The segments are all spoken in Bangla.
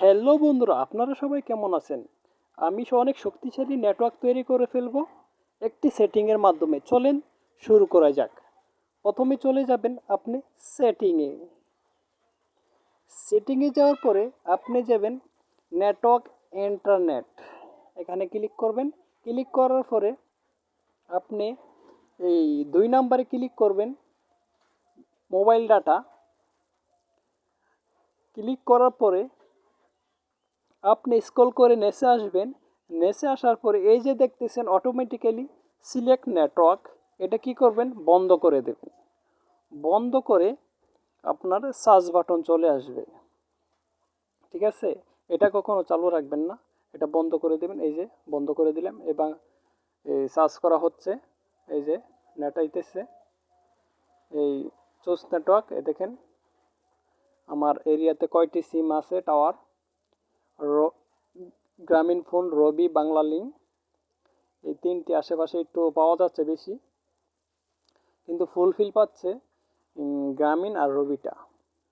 হ্যালো বন্ধুরা, আপনারা সবাই কেমন আছেন? আমি অনেক শক্তিশালী নেটওয়ার্ক তৈরি করে ফেলব একটি সেটিংয়ের মাধ্যমে। চলেন শুরু করা যাক। প্রথমে চলে যাবেন আপনি সেটিংয়ে সেটিংয়ে যাওয়ার পরে আপনি যাবেন নেটওয়ার্ক ইন্টারনেট এখানে ক্লিক করবেন। ক্লিক করার পরে আপনি এই দুই নাম্বারে ক্লিক করবেন মোবাইল ডাটা ক্লিক করার পরে আপনি স্ক্রল করে নেসে আসবেন। নেসে আসার পরে এই যে দেখতেছেন অটোমেটিক্যালি সিলেক্ট নেটওয়ার্ক এটা কি করবেন? বন্ধ করে দেবেন। বন্ধ করে আপনার সার্চ বাটন চলে আসবে। ঠিক আছে? এটা কখনো চালু রাখবেন না। এটা বন্ধ করে দেবেন। এই যে বন্ধ করে দিলাম। এবং সার্চ করা হচ্ছে। এই যে নেট আইতেছে। এই চুজ নেটওয়ার্ক এ দেখেন, আমার এরিয়াতে কয়টি সিম আছে? টাওয়ার গ্রামীণ ফোন, রবি, বাংলা লিঙ্ক, এই তিনটি আশেপাশে একটু পাওয়া যাচ্ছে বেশি। কিন্তু ফুলফিল পাচ্ছে গ্রামীণ আর রবিটা।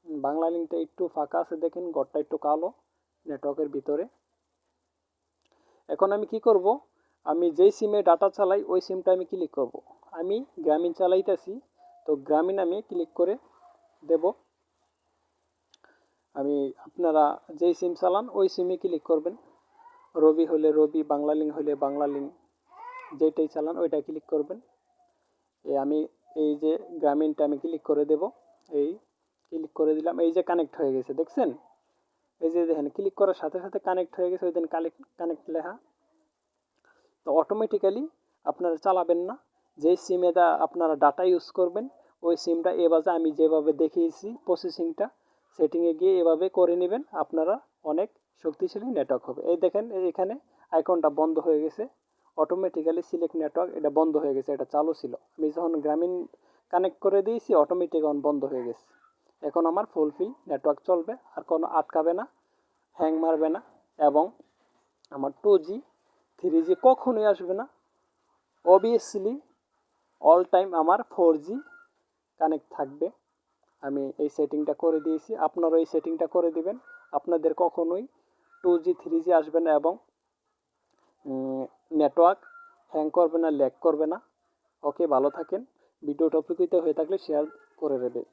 বাংলা লিঙ্কটা একটু ফাঁকা আছে, দেখেন ঘরটা একটু কালো নেটওয়ার্কের ভিতরে। এখন আমি কি করব? আমি যেই সিমে ডাটা চালাই, ওই সিমটা আমি ক্লিক করব। আমি গ্রামীণ চালাইতেছি, তো গ্রামীণ আমি ক্লিক করে দেব। আমি আপনারা যেই সিম চালান, ওই সিমে ক্লিক করবেন। রবি হলে রবি বাংলা লিঙ্ক হলে বাংলা লিঙ্ক যেটাই চালান ওইটা ক্লিক করবেন। এই আমি এই যে গ্রামীণটা আমি ক্লিক করে দেব, এই ক্লিক করে দিলাম, এই যে কানেক্ট হয়ে গেছে, দেখছেন? এই যে দেখেন, ক্লিক করার সাথে সাথে কানেক্ট হয়ে গেছে, ওই দিন কানেক্ট কানেক্ট লেখা। তো অটোমেটিক্যালি আপনারা চালাবেন না, যেই সিমেদা আপনারা ডাটা ইউজ করবেন, ওই সিমটা এভাবে আমি যেভাবে দেখিয়েছি প্রসেসিংটা সেটিংয়ে গিয়ে এভাবে করে নেবেন, আপনারা অনেক শক্তিশালী নেটওয়ার্ক হবে। এই দেখেন এখানে আইকনটা বন্ধ হয়ে গেছে। অটোমেটিক্যালি সিলেক্ট নেটওয়ার্ক এটা বন্ধ হয়ে গেছে, এটা চালু ছিল। আমি যখন গ্রামীণ কানেক্ট করে দিয়েছি অটোমেটিক অন বন্ধ হয়ে গেছে। এখন আমার ফুলফিল নেটওয়ার্ক চলবে, আর কোনো আটকাবে না হ্যাং মারবে না, এবং আমার টু জি থ্রি জি কখনোই আসবে না। অবভিয়াসলি অল টাইম আমার ফোর জি কানেক্ট থাকবে। আমি এই সেটিংটা করে দিয়েছি। আপনারা এই সেটিংটা করে দিবেন। আপনাদের কখনোই টু জি থ্রি জি আসবে না এবং নেটওয়ার্ক হ্যাং করবে না ল্যাগ করবে না। ওকে ভালো থাকেন। ভিডিওটা উপকৃত হয়ে থাকলে শেয়ার করে দেবে।